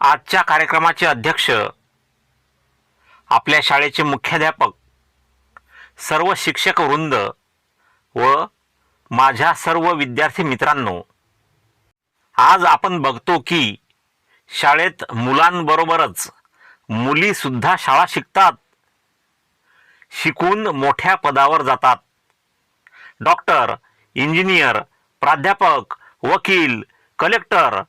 आजच्या कार्यक्रमाचे अध्यक्ष आपल्या शाळेचे मुख्याध्यापक सर्व शिक्षक वृंद व माझ्या सर्व विद्यार्थी मित्रांनो आज आपण बघतो की शाळेत मुलांबरोबरच मुली सुद्धा शाळा शिकतात शिकून मोठ्या पदावर जातात. डॉक्टर इंजिनियर प्राध्यापक वकील कलेक्टर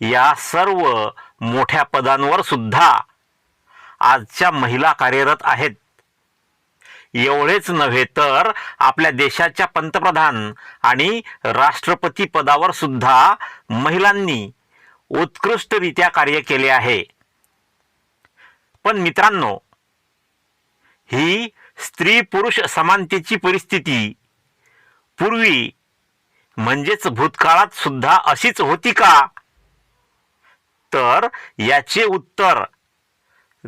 या सर्व मोठ्या पदांवर सुद्धा आजच्या महिला कार्यरत आहेत. एवढेच नव्हे तर आपल्या देशाच्या पंतप्रधान आणि राष्ट्रपती पदावर सुद्धा महिलांनी उत्कृष्टरित्या कार्य केले आहे. पण मित्रांनो ही स्त्री पुरुष समानतेची परिस्थिती पूर्वी म्हणजेच भूतकाळात सुद्धा अशीच होती का? तर याचे उत्तर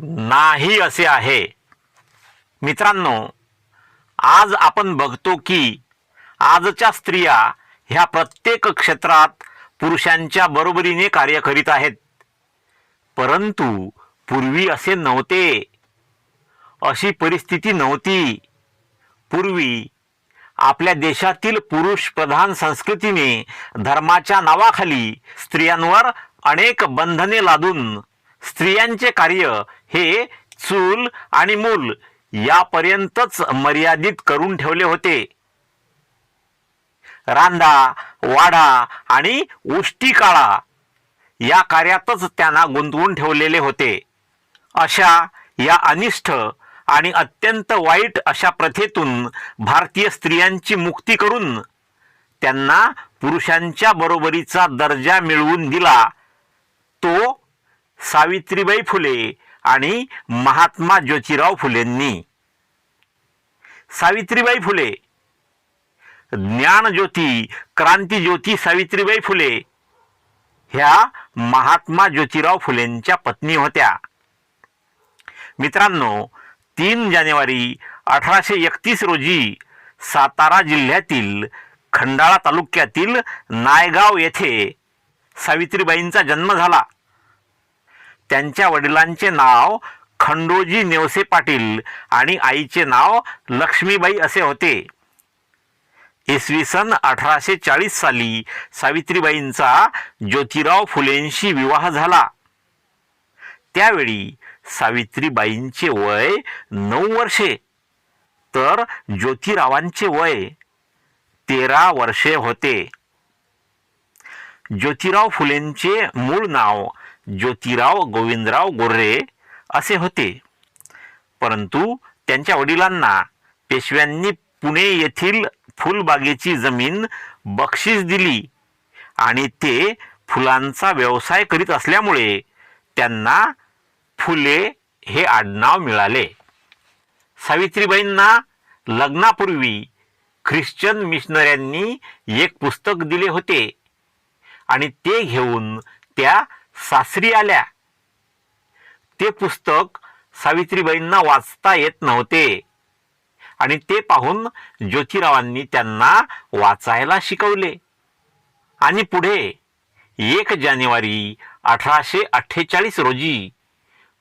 नाही असे आहे. मित्रांनो आज आपण बघतो की आजच्या स्त्रिया ह्या प्रत्येक क्षेत्रात पुरुषांच्या बरोबरीने कार्य करीत आहेत. परंतु पूर्वी असे नव्हते. अशी परिस्थिती नव्हती. पूर्वी आपल्या देशातील पुरुष प्रधान संस्कृतीने धर्माच्या नावाखाली स्त्रियांवर अनेक बंधने लादून स्त्रियांचे कार्य हे चूल आणि मूल यापर्यंतच मर्यादित करून ठेवले होते. रांधा वाढा आणि उष्टी काळा या कार्यातच त्यांना गुंतवून ठेवलेले होते. अशा या अनिष्ट आणि अत्यंत वाईट अशा प्रथेतून भारतीय स्त्रियांची मुक्ती करून त्यांना पुरुषांच्या बरोबरीचा दर्जा मिळवून दिला. तो सावित्रीबाई फुले आणि महात्मा ज्योतिराव फुलेंनी. सावित्रीबाई फुले ज्ञानज्योती क्रांतीज्योती सावित्रीबाई फुले ह्या महात्मा ज्योतिराव फुलेंच्या पत्नी होत्या. मित्रांनो तीन जानेवारी अठराशे एकतीस रोजी सातारा जिल्ह्यातील खंडाळा तालुक्यातील नायगाव येथे सावित्रीबाईंचा जन्म झाला. त्यांच्या वडिलांचे नाव खंडोजी नेवसे पाटील आणि आईचे नाव लक्ष्मीबाई असे होते. इसवी सन अठराशे चाळीस साली सावित्रीबाईंचा ज्योतिराव फुलेंशी विवाह झाला. त्यावेळी सावित्रीबाईंचे वय नऊ वर्षे. तर ज्योतिरावांचे वय तेरा वर्षे होते. ज्योतिराव फुलेंचे मूळ नाव ज्योतिराव गोविंदराव गोर्रे असे होते. परंतु त्यांच्या वडिलांना पेशव्यांनी पुणे येथील फुलबागेची जमीन बक्षीस दिली आणि ते फुलांचा व्यवसाय करीत असल्यामुळे त्यांना फुले हे आडनाव मिळाले. सावित्रीबाईंना लग्नापूर्वी ख्रिश्चन मिशनऱ्यांनी एक पुस्तक दिले होते आणि ते घेऊन त्या सासरी आल्या. ते पुस्तक सावित्रीबाईंना वाचता येत नव्हते आणि ते पाहून ज्योतिरावांनी त्यांना वाचायला शिकवले. आणि पुढे एक जानेवारी अठराशे अठ्ठेचाळीस रोजी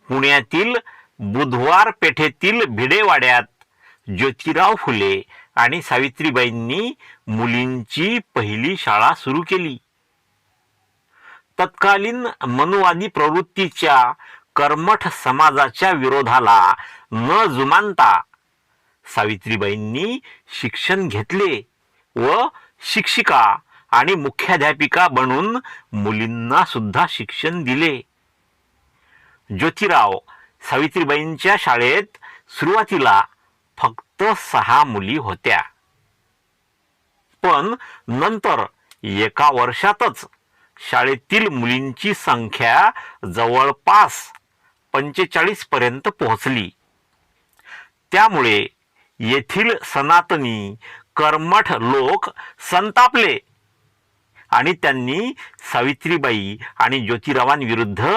पुण्यातील बुधवार पेठेतील भिडेवाड्यात ज्योतिराव फुले आणि सावित्रीबाईंनी मुलींची पहिली शाळा सुरू केली. तत्कालीन मनुवादी प्रवृत्तीच्या कर्मठ समाजाच्या विरोधाला न जुमानता सावित्रीबाईंनी शिक्षण घेतले व शिक्षिका आणि मुख्याध्यापिका बनून मुलींना सुद्धा शिक्षण दिले. ज्योतिराव सावित्रीबाईंच्या शाळेत सुरुवातीला फक्त सहा मुली होत्या. पण नंतर एका वर्षातच शाळेतील मुलींची संख्या जवळपास पंचेचाळीस पर्यंत पोहोचली. त्यामुळे येथील सनातनी कर्मठ लोक संतापले. आणि त्यांनी सावित्रीबाई आणि ज्योतिरावांविरुद्ध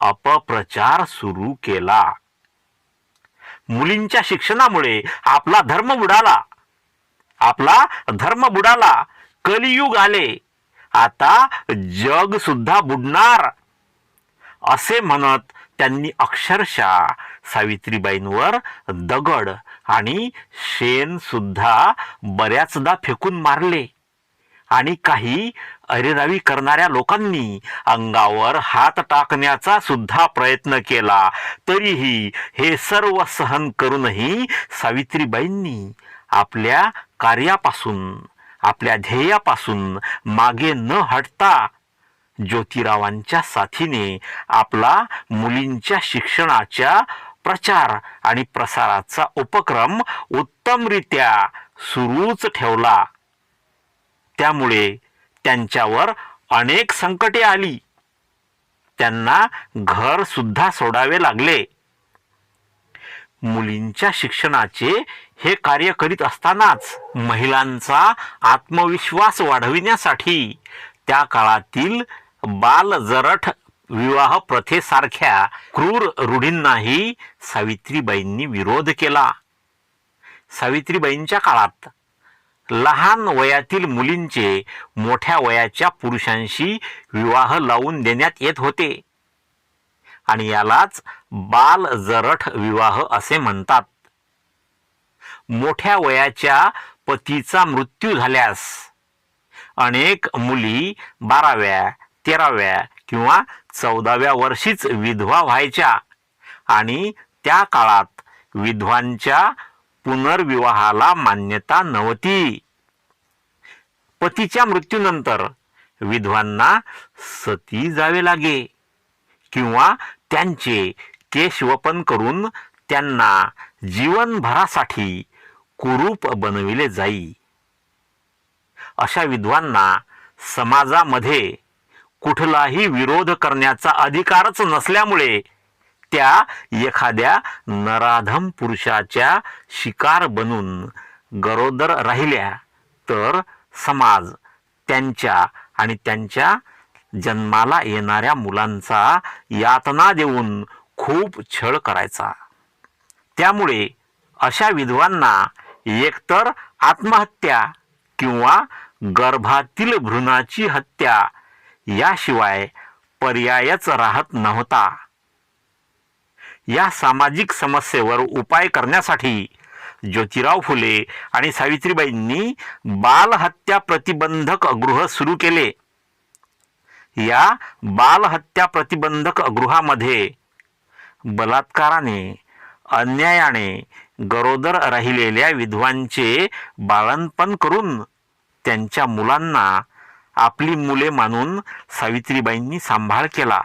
अपप्रचार सुरू केला. मुलींच्या शिक्षणामुळे आपला धर्म बुडाला. आपला धर्म बुडाला. कलियुग आले. आता जग सुद्धा बुडणार. असे म्हणत त्यांनी अक्षरशः सावित्रीबाईंवर दगड आणि शेण सुद्धा बऱ्याचदा फेकून मारले. आणि काही अरेरावी करणाऱ्या लोकांनी अंगावर हात टाकण्याचा सुद्धा प्रयत्न केला. तरीही हे सर्व सहन करूनही सावित्रीबाईंनी आपल्या कार्यापासून आपल्या ध्येयापासून मागे न हटता ज्योतिरावांच्या साथीने आपला मुलींच्या शिक्षणाच्या प्रचार आणि प्रसाराचा उपक्रम उत्तमरित्या सुरूच ठेवला. त्यामुळे त्यांच्यावर अनेक संकटे आली. त्यांना घर सुद्धा सोडावे लागले. मुलींच्या शिक्षणाचे हे कार्य करीत असतानाच महिलांचा आत्मविश्वास वाढविण्यासाठी त्या काळातील बाल जरठ विवाह प्रथेसारख्या क्रूर रूढींनाही सावित्रीबाईंनी विरोध केला. सावित्रीबाईंच्या काळात लहान वयातील मुलींचे मोठ्या वयाच्या पुरुषांशी विवाह लावून देण्यात येत होते. आणि यालाच बाल जरठ विवाह असे म्हणतात. मोठ्या वयाच्या पतीचा मृत्यू झाल्यास अनेक मुली बाराव्या तेराव्या किंवा चौदाव्या वर्षीच विधवा व्हायच्या आणि त्या काळात विधवांच्या पुनर्विवाहाला मान्यता नव्हती. पतीच्या मृत्यूनंतर विधवांना सती जावे लागे किंवा त्यांचे केशवपन करून त्यांना जीवनभरासाठी कुरूप बनविले जाई. अशा विधवांना समाजामध्ये कुठलाही विरोध करण्याचा अधिकारच नसल्यामुळे त्या एखाद्या नराधम पुरुषाच्या शिकार बनून गरोदर राहिल्या तर समाज त्यांच्या आणि त्यांच्या जन्माला येणाऱ्या मुलांचा यातना देऊन खूप छळ करायचा. त्यामुळे अशा विधवांना एकतर आत्महत्या किंवा गर्भातील भ्रूणाची हत्या याशिवाय पर्यायच राहत नव्हता. या सामाजिक समस्येवर उपाय करण्यासाठी ज्योतिराव फुले आणि सावित्रीबाईंनी बालहत्या प्रतिबंधक गृह सुरू केले. या बालहत्या प्रतिबंधक गृहामध्ये बलात्काराने अन्यायाने गरोदर राहिलेल्या विधवांचे बाळणपण करून त्यांच्या मुलांना आपली मुले मानून सावित्रीबाईंनी सांभाळ केला.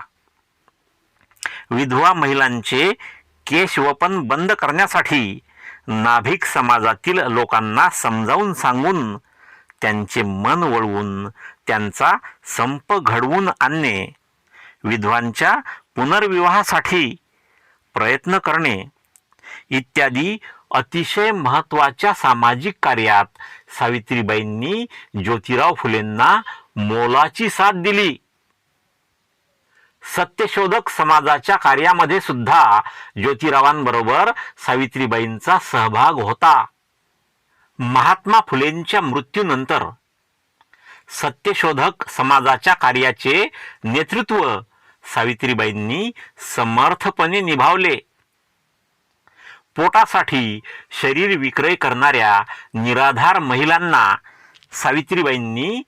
विधवा महिलांचे केशवपन बंद करण्यासाठी नाभिक समाजातील लोकांना समजावून सांगून त्यांचे मन वळवून त्यांचा संप घडवून आणणे विधवांच्या पुनर्विवाहासाठी प्रयत्न करणे इत्यादी अतिशय महत्त्वाच्या सामाजिक कार्यात सावित्रीबाईंनी ज्योतिराव फुलेंना मोलाची साथ दिली. सत्यशोधक समाजाच्या कार्यामध्ये सुद्धा ज्योतिरावांबरोबर सावित्रीबाईंचा सहभाग होता. महात्मा फुलेंच्या मृत्यूनंतर सत्यशोधक समाजाच्या कार्याचे नेतृत्व सावित्रीबाईंनी समर्थपणे निभावले. पोटासाठी शरीर विक्रय करणाऱ्या निराधार महिलांना सावित्रीबाईंनी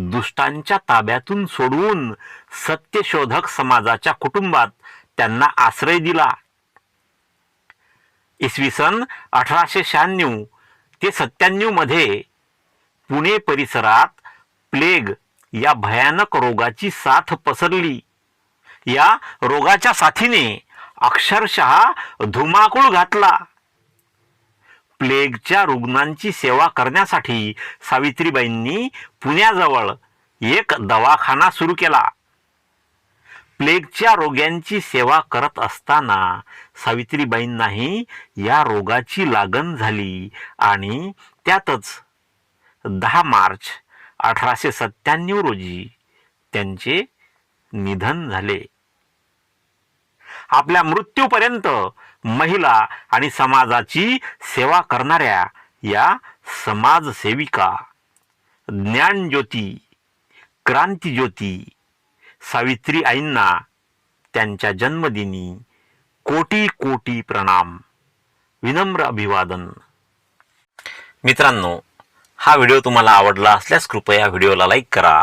दुष्टांच्या ताब्यातून सोडवून सत्यशोधक समाजाच्या कुटुंबात त्यांना आश्रय दिला. इसवी सन अठराशे शहाण्णव ते सत्त्याण्णवमध्ये पुणे परिसरात प्लेग या भयानक रोगाची साथ पसरली. या रोगाच्या साथीने अक्षरशः धुमाकूळ घातला. प्लेगच्या रुग्णांची सेवा करण्यासाठी सावित्रीबाईंनी पुण्याजवळ एक दवाखाना सुरू केला. प्लेगच्या रोग्यांची सेवा करत असताना सावित्रीबाईंनाही या रोगाची लागण झाली आणि त्यातच दहा मार्च अठराशे सत्त्याण्णव रोजी त्यांचे निधन झाले. आपल्या मृत्यूपर्यंत महिला आणि समाजाची सेवा करणाऱ्या या समाजसेविका. ज्ञानज्योती क्रांतीज्योती सावित्री आईंना त्यांच्या जन्मदिनी कोटी कोटी प्रणाम. विनम्र अभिवादन. मित्रांनो हा व्हिडिओ तुम्हाला आवडला असल्यास कृपया व्हिडिओला लाईक करा.